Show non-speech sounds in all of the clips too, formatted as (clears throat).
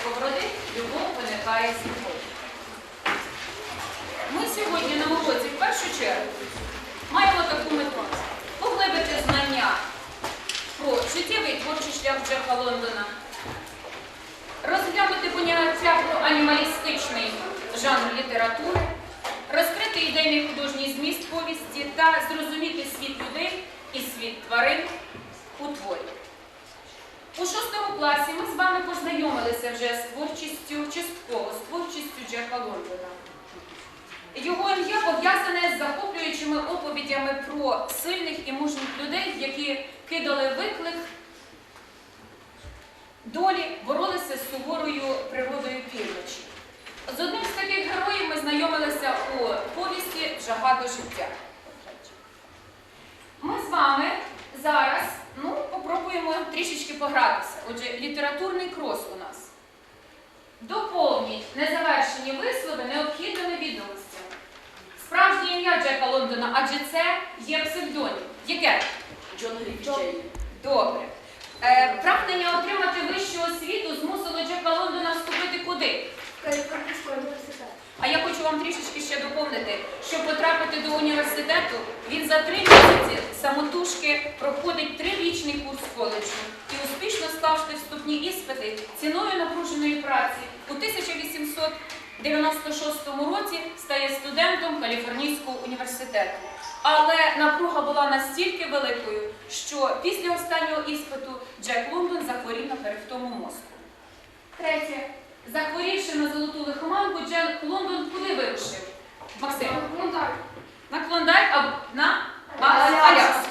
сковороди, любов виникає з. Ми сьогодні на уроці в першу чергу маємо таку мету поглибити знання про життєвий творчий шлях Джека Лондона, розглянути поняття про анімалістичний жанр літератури, розкрити ідейний художній зміст повісті та зрозуміти світ людей і світ тварин у творі. У шостому класі ми з вами познайомилися вже з творчістю, частково з творчістю Джека Лондона. Його ім'я пов'язане з захоплюючими оповідями про сильних і мужніх людей, які кидали виклик долі, боролися з суворою природою півночі. З одним з таких героїв ми знайомилися у повісті Жага до життя. Ми з вами зараз ну, попробуємо трішечки погратися. Отже, літературний крос у нас. Доповніть незавершені вислови необхідними відомостями. Справжнє ім'я Джека Лондона, адже це є псевдонім. Яке? Джон Гріфчей. Добре. Е, прагнення отримати вищу освіту змусило Джека Лондона вступити куди? Каліфорнійський університет. А я хочу вам трішечки ще доповнити, щоб потрапити до університету, він за три місяці самотужки проходить трирічний курс коледжу і успішно склавши вступні іспити ціною напруженої праці у 1896 році стає студентом Каліфорнійського університету. Але напруга була настільки великою, що після останнього іспиту Джек Лондон захворів на перевтому мозку. Третє. Захворівши на золоту лихоманку, Джек Лондон куди вирушив? Максим? На Клондайк або на Аляску.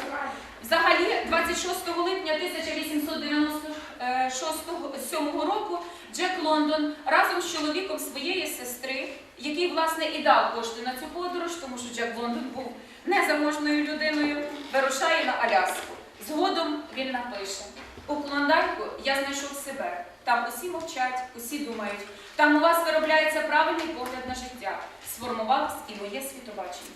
Взагалі, 26 липня 1897 року Джек Лондон разом з чоловіком своєї сестри, який, власне, і дав кошти на цю подорож, тому що Джек Лондон був незаможною людиною, вирушає на Аляску. Згодом він напише: у Клондайку я знайшов себе. Там усі мовчать, усі думають. Там у вас виробляється правильний погляд на життя. Сформувалось і моє світобачення.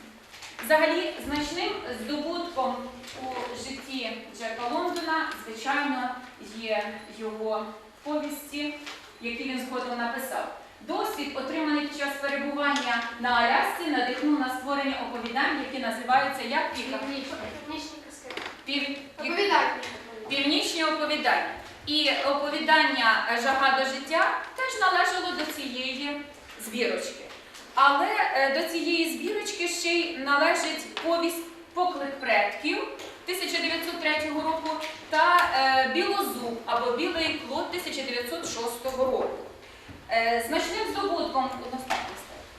Взагалі, значним здобутком у житті Джека Лондона, звичайно, є його повісті, які він згодом написав. Досвід, отриманий під час перебування на Алясці, надихнув на створення оповідань, які називаються як Піка? Пів... Північні оповідання. І оповідання Жага до життя теж належало до цієї збірочки. Але е, до цієї збірочки ще й належить повість Поклик предків 1903 року та е, Білозуб або Білий клод 1906 року. Е, Значним здобутком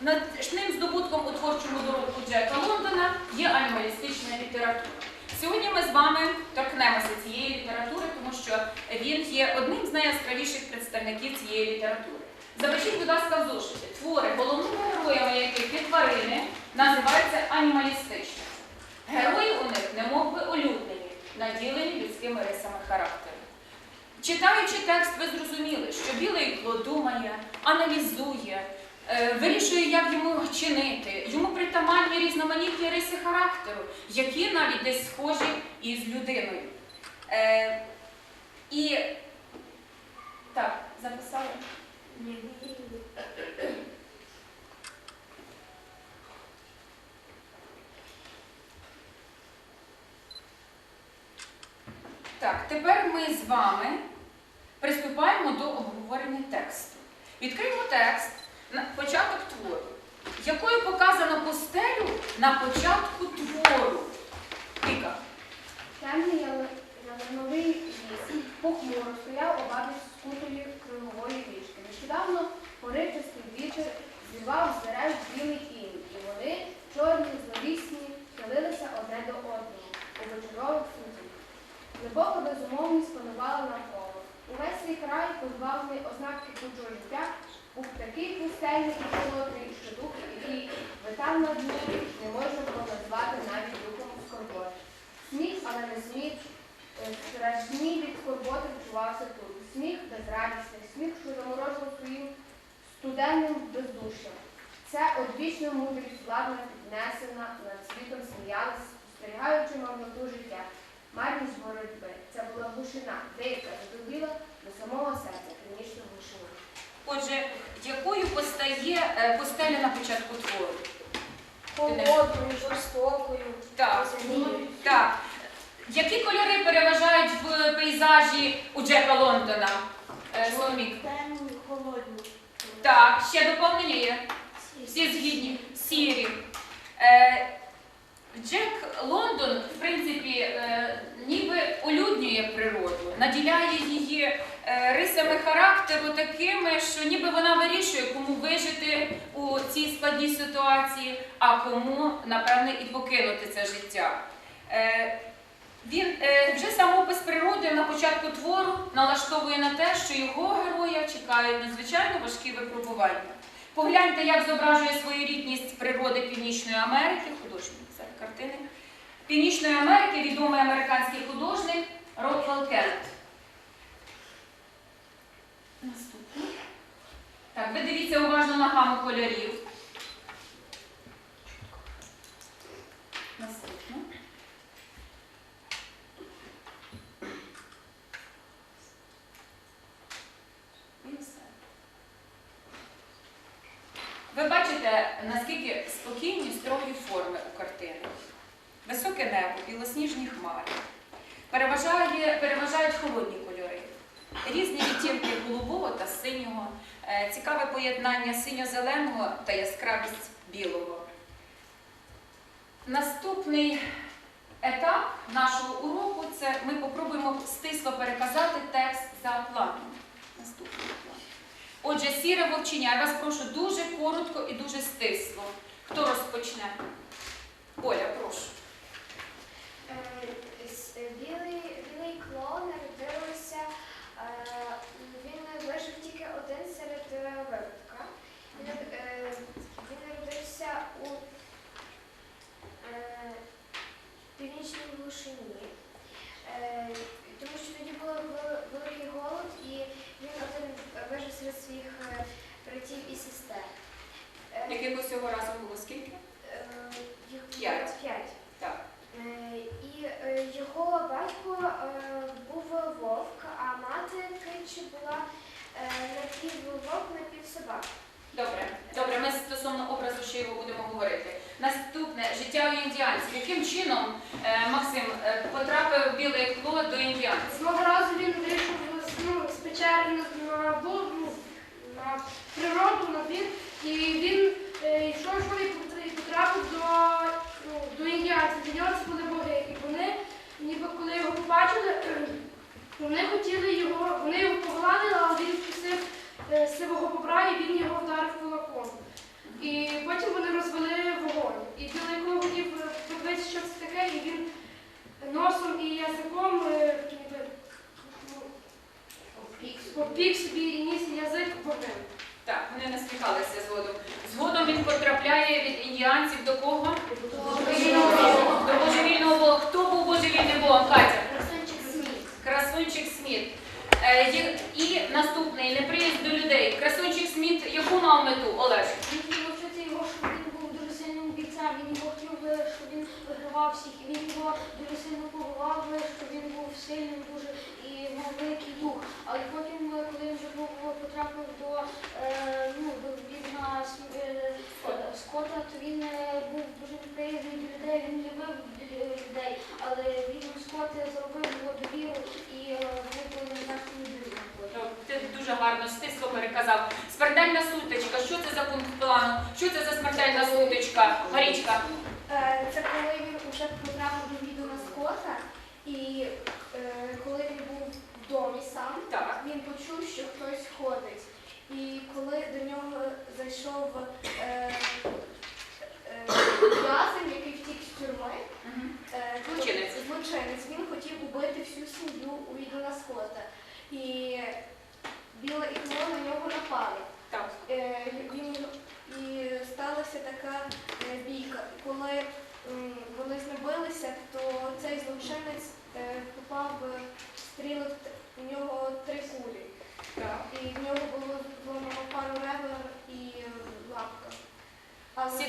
значним здобутком у творчому доробку Джека Лондона є анімалістична література. Сьогодні ми з вами торкнемося цієї літератури, він є одним з найяскравіших представників цієї літератури. Запишіть, будь ласка, в зошиті. Твори, головними героями яких є тварини, називаються анімалістичними. Герої у них немов би улюблені, наділені людськими рисами характеру. Читаючи текст, ви зрозуміли, що білий клод думає, аналізує, е, вирішує, як йому чинити. Йому притаманні різноманітні риси характеру, які навіть десь схожі із людиною. Е, і так, записали? Так, тепер ми з вами приступаємо до обговорення тексту. Відкриємо текст початок твору, якою показано постелю на початку твору. Сміх, але сміх, е, страшний від скорботи відчувався тут. Сміх безрадісний, сміх, що заморожував своїм студенним бездушням. Це одвічна мудрість владна піднесена над світом сміялась, спостерігаючи марноту життя. Марність боротьби. Це була глушина, дика, задубіла до самого серця, клінічна глушина. е, постеля на початку твору? Холодною, жорстокою. Так. Так. Які кольори переважають в пейзажі у Джека Лондона? Е, Соломік. Темні, холодні. Так, ще доповнення є. Всі згідні. Сірі. Е, Джек Лондон, в принципі, е, ніби улюднює природу, наділяє її рисами характеру такими, що ніби вона вирішує, кому вижити у цій складній ситуації, а кому, напевне, і покинути це життя. Він е, вже самопис природи на початку твору налаштовує на те, що його героя чекають надзвичайно важкі випробування. Погляньте, як зображує своєрідність природи Північної Америки, художник це картини. Північної Америки відомий американський художник Роквелл Кент. Наступний. Так, ви дивіться уважно на гаму кольорів. Наступно. І все. Ви бачите, наскільки спокійні, строгі форми у картини. Високе небо, білосніжні хмари. Переважає, переважають холодні кольори. Різні відтінки голубого та синього, е, цікаве поєднання синьо-зеленого та яскравість білого. Наступний етап нашого уроку це ми попробуємо стисло переказати текст за планом. Наступний план. Отже, сіре вовчення, я вас прошу дуже коротко і дуже стисло. Хто розпочне? Оля, прошу. Е, Білий, білий клоун народився, е, він вижив тільки один серед е, випадка. Він, е, народився у е, північній глушині, е, тому що тоді був великий голод, і він один вижив серед своїх е, братів і сестер. Е, Яких усього разу було скільки? е, їх було П'ять. п'ять. Так. Е, І його батько був вовк, а мати Китчі була напіввовк, напівсобака. Добре, добре, ми стосовно образу ще його будемо говорити. Наступне життя у індіанців. Яким чином Максим потрапив білий кло до індіанців? Одного разу він вийшов з, ну, з печери на, ну, природу, на і він е, йшов, йшов і потрапив до, ну, до індіанців. Це були боги. І вони, ніби коли його побачили, (clears throat) вони хотіли його, вони його погладили, але він вкусив е, сивого бобра і він його вдарив кулаком. І потім вони розвели вогонь. І клоун хотів подивитися, що це таке, і він носом і язиком е, попік собі і ніс язик вогнем. Так, вони насміхалися згодом. Згодом він потрапляє від індіанців до кого? До божевільного бога. Хто був божевільним богом? Катя? Красунчик Сміт. Красунчик Сміт. Е, і наступний неприїзд до людей. Красунчик Сміт, яку мав мету, Олеж? Він хотів навчити його, щоб він був дуже сильним бійцем. Він його хотів, е, щоб він вигравав всіх. І він його дуже сильно побував, щоб він був сильним дуже і мав великий дух. Але потім, е, коли він вже був потрапив до е, ну, до відна Скота, то він е, був дуже неприязний до людей, він любив е, людей, але він Скот зробив його довіру і е, нашими друзями. Ну, Ти дуже гарно стисло переказав. Смертельна сутичка. Що це за пункт плану? Що це за смертельна сутичка? Марічка. Е, Це коли він вже потрапив до відома Скота, і е, коли він був в домі сам, Так. він почув, що хтось ходить. І коли до нього зайшов е, в'язень, який втік з тюрми, Злочинець. він хотів убити всю сім'ю у відома Скота. І біла і Кло на нього напали. Так. Е, він, і сталася така е, бійка. Коли м, вони знебилися, то цей злочинець е, попав в стрілок, у нього три кулі. Так. І в нього було зломано пару ребер і е, лапка.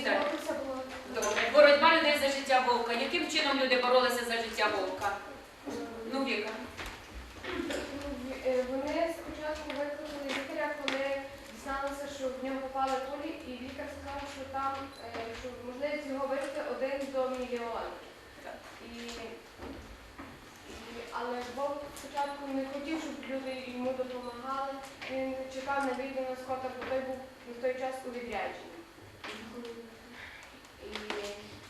Добре. Боротьба людей за життя вовка. Яким чином люди боролися за життя вовка? Ну, Віка. Вони спочатку викликали лікаря, коли дізналися, що в нього попали кулі, і лікар сказав, що там е, що можливість його вижити один до мільйона. І, і, але Бог спочатку не хотів, щоб люди йому допомагали. Він чекав на Вільдена Скотта, бо той був на той час у відрядженні.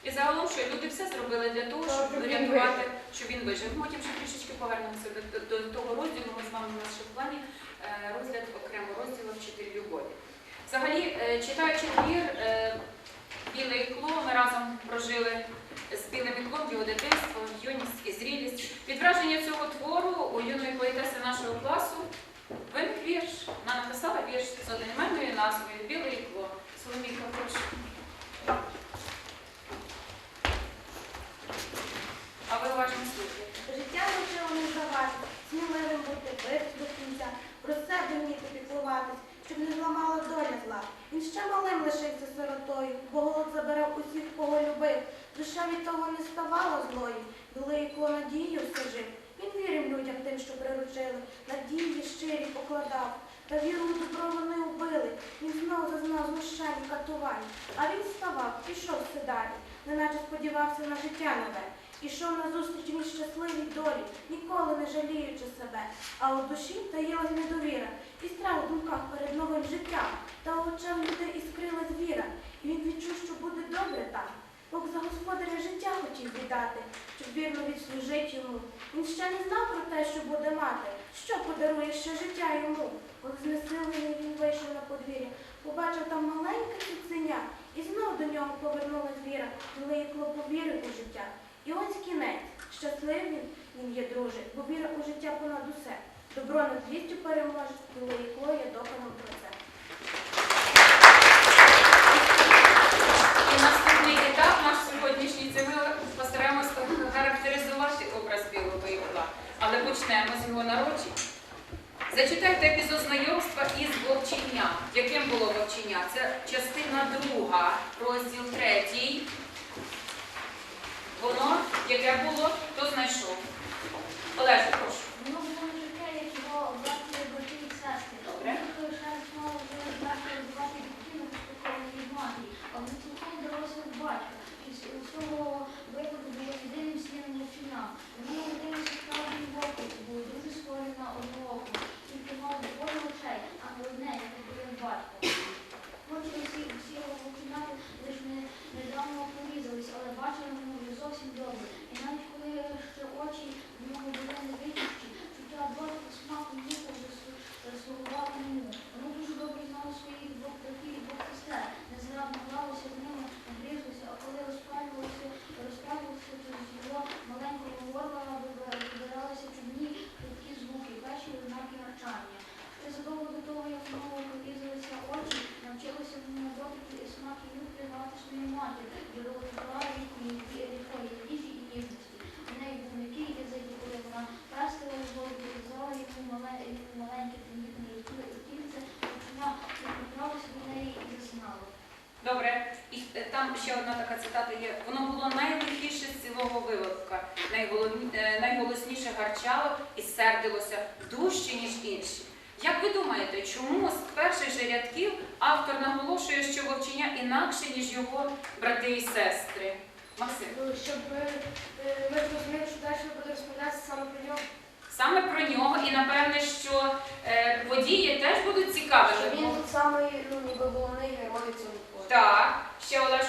І І загалом, що люди все зробили для того, щоб врятувати, щоб він вижив. Потім ще трішечки повернемося до, до, до того розділу. Ми з вами у нас ще в плані е, розгляд окремо розділу вчитель любові. Взагалі, е, читаючи твір е, Біле ікло, ми разом прожили з білим іклом його дитинство, юність і зрілість. Від враження цього твору у юної поетеси нашого класу виник вірш. Вона написала вірш з одноіменною назвою Біле ікло. Соломійка, прошу. А ви уважно слухаєте. Життя навчило не здавати, сміливим бути, бити до кінця, про себе вміти піклуватись, щоб не зламала доля зла. Він ще малим лишився сиротою, бо голод забирав усіх, кого любив. Душа від того не ставала злою, велику надію все жив. Він вірив людям тим, що приручили, надії щирі покладав. Та віру у добро вони убили. Він знов зазнав знущань, катувань. А він вставав, пішов все далі, неначе сподівався на життя нове. Ішов назустріч він щасливій долі, ніколи не жаліючи себе, а у душі таїлась недовіра, і страх у думках перед новим життям, та у очах людей іскрилась віра, і він відчув, що буде добре там. Бог за господаря життя хотів віддати, щоб вірно відслужить йому. Він ще не знав про те, що буде мати, що подарує ще життя йому. Коли знесилений він вийшов на подвір'я, побачив там маленьке цуценя, і знов до нього повернулась віра, коли їх повірив у життя. І ось кінець. Щасливим він є, друже, бо віра у життя понад усе. Добро над злістю переможе, коли ікло є доказом про це. І наступний етап наш сьогоднішній це ми постараємось характеризувати образ білого ікла. Але почнемо з його народження. Зачитайте епізод знайомства із вовченням. Яким було вовчення? Це частина друга, розділ третій. Воно, яке було, хто знайшов. Олеже, прошу. Воно було життя, як його брати брати і сестри. Добре. Шанс мало було брати розвивати дитину безпекової від матері, а в цілком дорослих батька. І з цього випадку було єдиним сином вовчина. Воно родилося справжнім вовком, було дуже схоже на одного, тільки мав двоє очей, а не одне, як було батько. Очі усі, всі його вовчинари лише не, недавно порізались, але бачили вони вже зовсім добре. І навіть коли ще очі в нього були невидимості, чуття дотику смаку ніхто слугував йому. Воно дуже добре знало своїх двох братів і двох сестер, незграбно гралося з ними, гризлося, а коли розправилося, розправилося, то з його маленького горла вибиралися чудні хрипкі звуки, перші ознаки навчання. Ще задовго до того, як в нього порізалися очі, навчилося в ньому дотики і смак і нюх пригадати свою матір, джерело тепла, рідкої, рідкої їжі і ніжності. У неї був м'який язик, і коли вона пестила його, відрізала йому мале- йому маленьке тендітне тільце, почуття приправилося до неї і засинало. Добре, і е, там ще одна є. Воно було найлихіше з цілого виводка, е, найголосніше гарчало і сердилося дужче, ніж інші. Як ви думаєте, чому з перших же рядків автор наголошує, що вовчення інакше, ніж його брати і сестри? Максим, Ну, Щоб е, ми зрозуміли, що далі буде розповідатися саме про нього. саме про нього, і напевне, що е, події теж будуть цікавими. Що він тут самий, ну, ніби головний герой цього твору. Так, ще Олеж.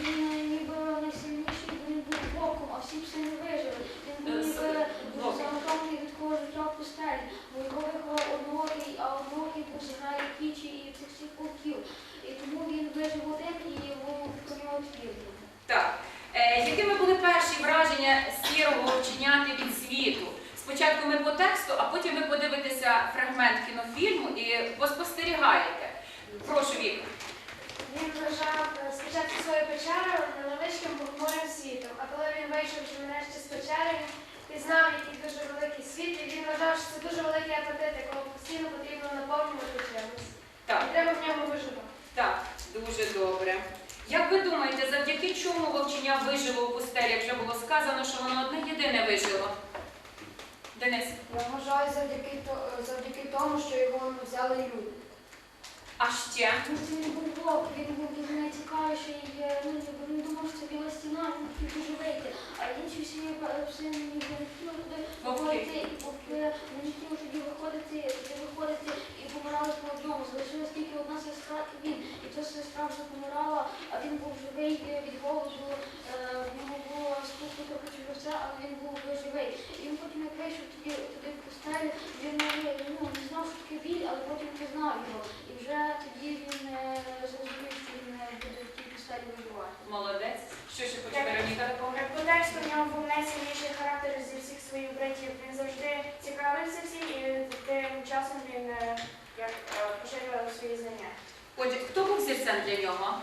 Він ніби найсильніший, він був вовком, а всі пси вижили. Він ніби дуже від такого життя в а однорий був кічі і цих всіх. І тому він вижив і його про нього. Так. Е, якими були перші враження сірого вовченяти від світу? Спочатку ми по тексту, а потім ви подивитеся фрагмент кінофільму і поспостерігаєте. Прошу Віка. Він вважав е, спочатку свою печеру невеличким похмурим світом, а коли він вийшов вже нарешті з печери, він пізнав, який дуже великий світ, і він вважав, що це дуже великий апетит, якого постійно потрібно наповнювати чимось. Так, І треба в ньому виживати. так, дуже добре. Як ви думаєте, завдяки чому вовчення вижило у пустелі, як вже було сказано, що воно одне єдине вижило? Денис, Я вважаю завдяки, то- завдяки тому, що його взяли люди. А ще що він був вовк, він був дуже найцікавіший, е, ну, ніби він думав, що це біла стіна, він хотів дуже вийти. А інші всі е, всі ніби не хотіли туди виходити, і поки вони не хотіли тоді виходити, тоді виходити і помирали по одному. Залишилась тільки одна сестра і він. І ця сестра вже помирала, а він був живий е, від голоду, е, в нього було спуску трохи все, але він був живий. І він потім як вийшов тоді туди в пустелю, він ну, не знав, що таке біль, але потім пізнав його. І вже тоді він е, зрозумів, що він е, буде в тій пустелі виживати. молодець. Що ще хоче Вероніка допомогти? По тексту в нього був найсильніший характер зі всіх своїх братів. Він завжди цікавився всім і тим часом він е, як поширював свої знання. Отже, хто був зірцем для нього?